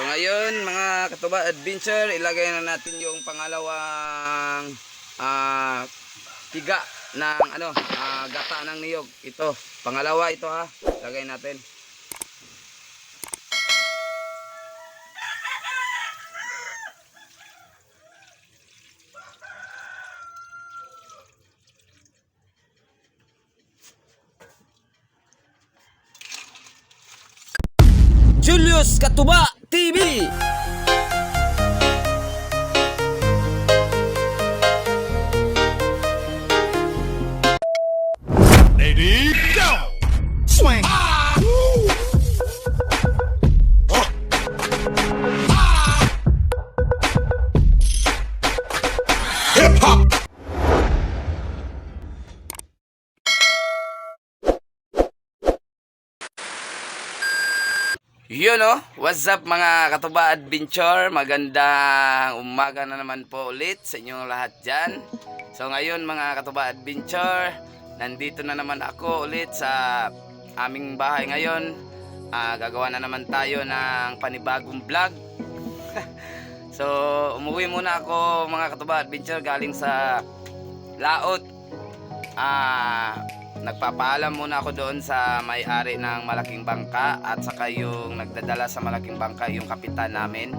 So ngayon mga katuba adventure, ilagay na natin yung pangalawang ah tiga ng ano, ah, gata ng niyog. Ito, pangalawa ito ha. Lagay natin. Julius Katuba TV. Yun oh, what's up mga katuba adventure? Magandang umaga na naman po ulit sa inyong lahat dyan. So ngayon mga katuba adventure, nandito na naman ako ulit sa aming bahay ngayon. Ah, gagawa na naman tayo ng panibagong vlog. so umuwi muna ako mga katuba adventure galing sa laot. Ah, nagpapaalam muna ako doon sa may-ari ng malaking bangka at saka yung nagdadala sa malaking bangka yung kapitan namin.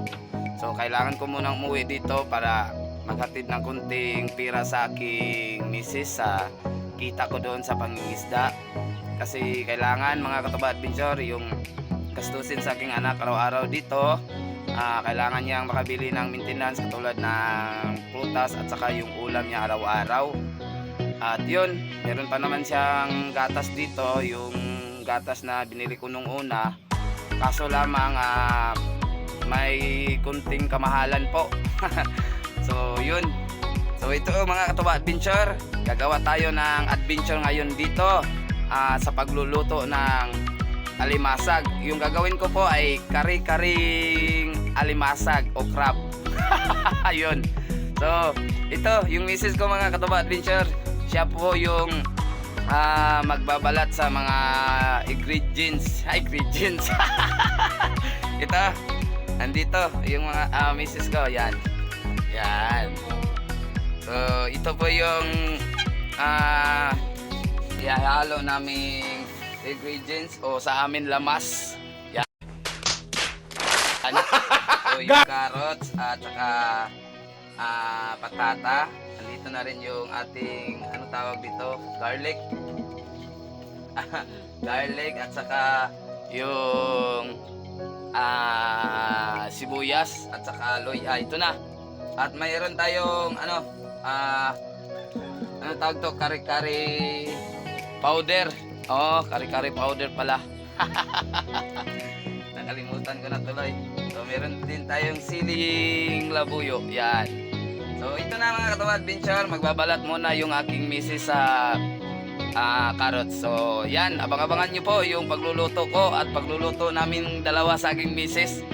So kailangan ko munang umuwi dito para maghatid ng kunting pira sa aking misis sa kita ko doon sa pangingisda. Kasi kailangan mga katuba adventure yung gastusin sa aking anak araw-araw dito. Ah, kailangan niyang makabili ng maintenance katulad ng prutas at saka yung ulam niya araw-araw. At yun, meron pa naman siyang gatas dito, yung gatas na binili ko nung una. Kaso lamang ah, may kunting kamahalan po. so yun. So ito mga katuba adventure, gagawa tayo ng adventure ngayon dito ah, sa pagluluto ng alimasag. Yung gagawin ko po ay kari-karing alimasag o crab. Ayun. So, ito, yung misis ko mga katuba adventure, siya po yung ah, magbabalat sa mga ingredients. Ay, ingredients. ito, nandito, yung mga ah, misis ko, yan. Yan. So, ito po yung ah, ihahalo naming ingredients o sa amin lamas. Yan. So, yung carrots at saka ah, patata. Andito na rin yung ating ano tawag dito, garlic. garlic at saka yung ah, sibuyas at saka loy. Ah, ito na. At mayroon tayong ano ah ano tawag to? Kari-kari powder. Oh, kari-kari powder pala. Nakalimutan ko na tuloy. So, meron din tayong siling labuyo. Yan. So, ito na mga katawa adventure. Magbabalat muna yung aking misis sa ah, carrots. So, yan. Abang-abangan nyo po yung pagluluto ko at pagluluto namin dalawa sa aking misis.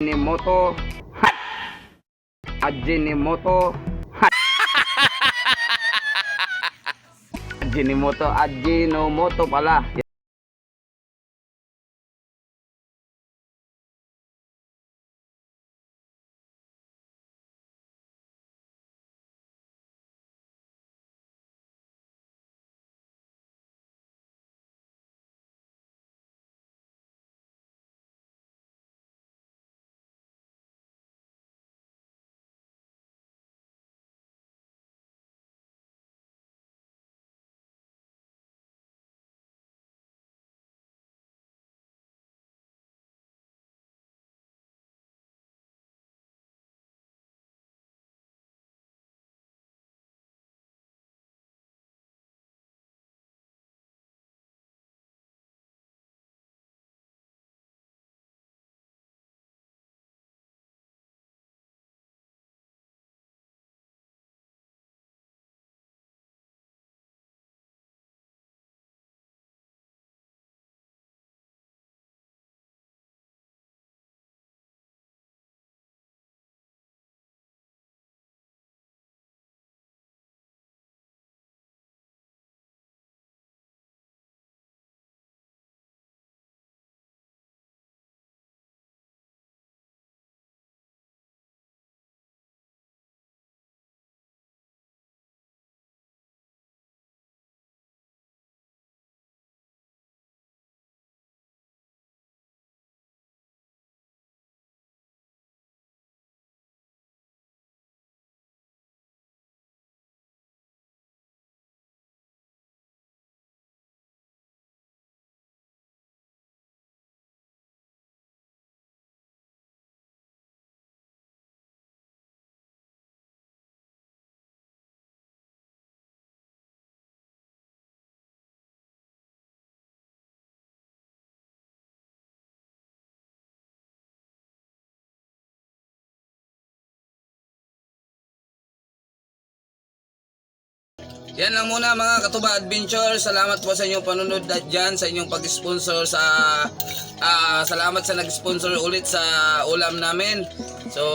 Ajinomoto Hot. Ajinomoto Hot. Ajinomoto, Ajinomoto pala. Yan lang muna mga Katuba Adventure. Salamat po sa inyong panunod at dyan, sa inyong pag-sponsor sa ah, salamat sa nag-sponsor ulit sa ulam namin. So,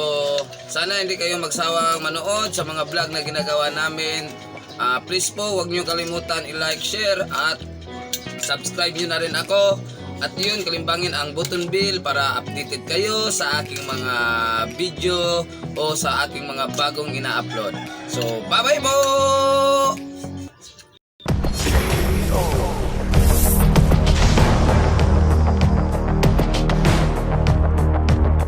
sana hindi kayo magsawang manood sa mga vlog na ginagawa namin. Ah, please po, huwag niyo kalimutan i-like, share at subscribe niyo na rin ako. At yun, kalimbangin ang button bell para updated kayo sa aking mga video o sa aking mga bagong ina-upload. So, bye-bye po!